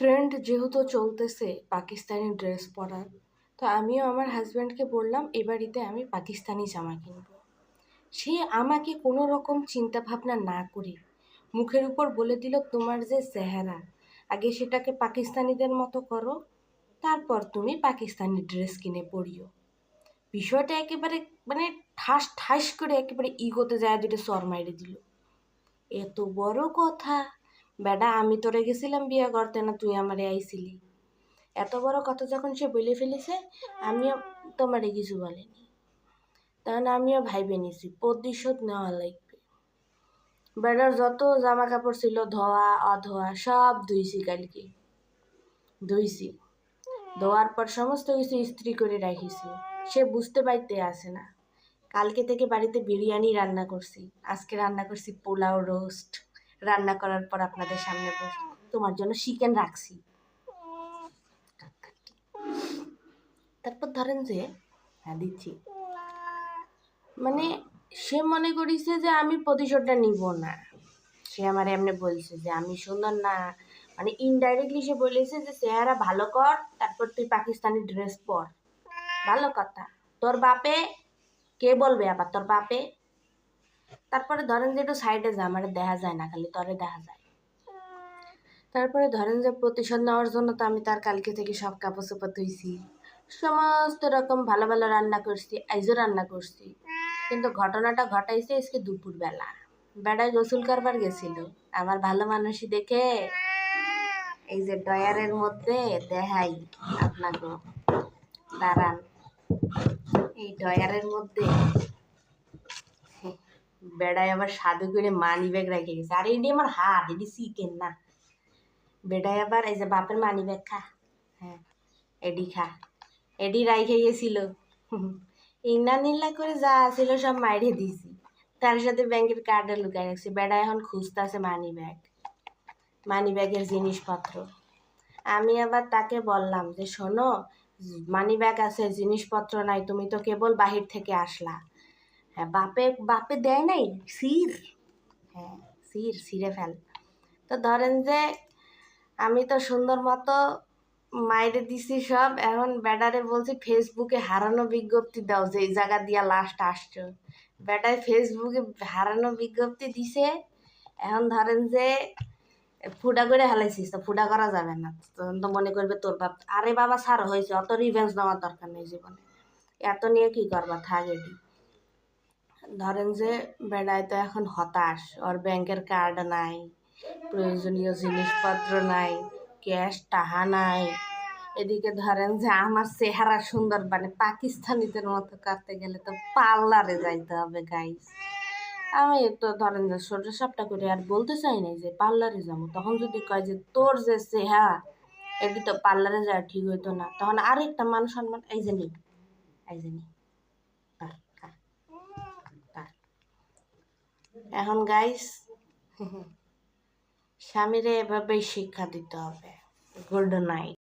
Trend যেহেতু চলতেছে Pakistani dress পরার, তো আমিও আমার হাজব্যান্ডকে বললাম, এ বাড়িতে আমি পাকিস্তানি জামা কিনবো। সে আমাকে কোনো রকম চিন্তা ভাবনা না করে মুখের উপর বলে দিল, তোমার যে চেহারা, আগে সেটাকে পাকিস্তানিদের মতো করো, তারপর তুমি পাকিস্তানি ড্রেস কিনে পরিও। বিষয়টা একেবারে মানে ঠাস ঠাস করে একেবারে ইগোতে যায় দুটো সর মাইরে দিল। এত বড় কথা। বেডা, আমি তোরে গেছিলাম বিয়ে করতে না তুই আমারে আইছিলি? এত বড় কথা যখন সে বলে ফেলেছে, আমিও তোমারে কিছু বলিনি। তখন আমিও ভাইবে নিছি, প্রতিশোধ নেওয়া লাগবে। বেড়ার যত জামা কাপড় ছিল, ধোয়া, অধোয়া, সব ধুইছি কালকে। ধুইছি। ধোয়ার পর সমস্ত কিছু ইস্ত্রি করে রাখিছি। সে বুঝতে পারতে আসে না। কালকে থেকে বাড়িতে বিরিয়ানি রান্না করছি। আজকে রান্না করছি পোলাও রোস্ট। রান্না করার পর আপনাদের সামনে তোমার জন্য চিকেন রাখছি। তারপর ধরেন যে হ্যাঁ দিচ্ছি। মানে সে মনে করিছে যে আমি প্রতিশোধটা নিব না। সে আমার এমনি বলছে যে, আমি সুন্দর না। মানে ইনডাইরেক্টলি সে বলেছে যে, চেহারা ভালো কর, তারপর তুই পাকিস্তানি ড্রেস পর। ভালো কথা। তোর বাপে, কে বলবে আবার? তোর বাপে? তারপরে ধরেন যে একটু সাইডে যা আমার দেখা যায় না, খালি তরে দেখা যায়। তারপরে ধরেন যে প্রতিশোধ নেওয়ার জন্য তো আমি তার কালকে থেকে সব কাপড় চোপড় ধুইছি। সমস্ত রকম ভালো ভালো রান্না করছি আইজও রান্না করছি। কিন্তু ঘটনাটা ঘটাইছে আজকে দুপুরবেলা। বেড়ায় গোসল করবার গেছিল। আমার ভালো মানুষই দেখে এই যে ডয়ারের মধ্যে দেখাই আপনাকে। দাঁড়ান। এই ডয়ারের মধ্যে বেড়ায় আবার সাধু করে মানি ব্যাগ রেখে গেছে। আর এটি আমার হাত, এটি চিকেন না। বেড়ায় আবার এই যে বাপের মানি ব্যাগ খা। হ্যাঁ এডি খা। এডি রাইখে গেছিল। ইন্না নিল্লা করে যা ছিল সব মাইরে দিছি। তার সাথে ব্যাংকের কার্ডে লুকাই রাখছি। বেড়া এখন খুঁজতেছে মানি ব্যাগ মানি ব্যাগের জিনিসপত্র। আমি আবার তাকে বললাম যে, শোনো মানি ব্যাগ আছে, জিনিসপত্র নাই, তুমি তো কেবল বাহির থেকে আসলা। হ্যাঁ বাপে বাপে দেয় নাই, সির। হ্যাঁ সির, সিরে ফেল। তো ধরেন যে আমি তো সুন্দর মতো মাইরে দিছি সব, এখন ব্যাটারে বলছি, ফেসবুকে হারানো বিজ্ঞপ্তি দাও যে এই জায়গা দিয়া লাস্ট আসছো। ব্যাটায় ফেসবুকে হারানো বিজ্ঞপ্তি দিছে, এখন ধরেন যে ফুটা করে হেলাইছিস, তো ফুটা করা যাবে না। তখন তো মনে করবে তোর বাপ, আরে বাবা সার হয়েছে, অত রিভেন্স নেওয়ার দরকার নেই জীবনে। এত নিয়ে কি করবা, থাক এটি। ধরেন যে বেড়ায় তো এখন হতাশ, ওর ব্যাংকের কার্ড নাই, প্রয়োজনীয় জিনিসপত্র নাই ক্যাশ টাহা নাই। এদিকে ধরেন যে আমার চেহারা সুন্দর মানে পাকিস্তানিদের মতো করতে গেলে তো পার্লারে যাইতে হবে গাইস আমি তো ধরেন যে সোজা সাপটা করে আর বলতে চাই নাই যে পার্লারে যাব। তখন যদি কয় যে তোর যে চেহারা এটি তো পার্লারে যাওয়া ঠিক হইতো না। তখন আরেকটা মান সম্মান এই যে নি, এই যে নি তার, তার, তার। এখন গাইস স্বামীরে এভাবেই শিক্ষা দিতে হবে। Good night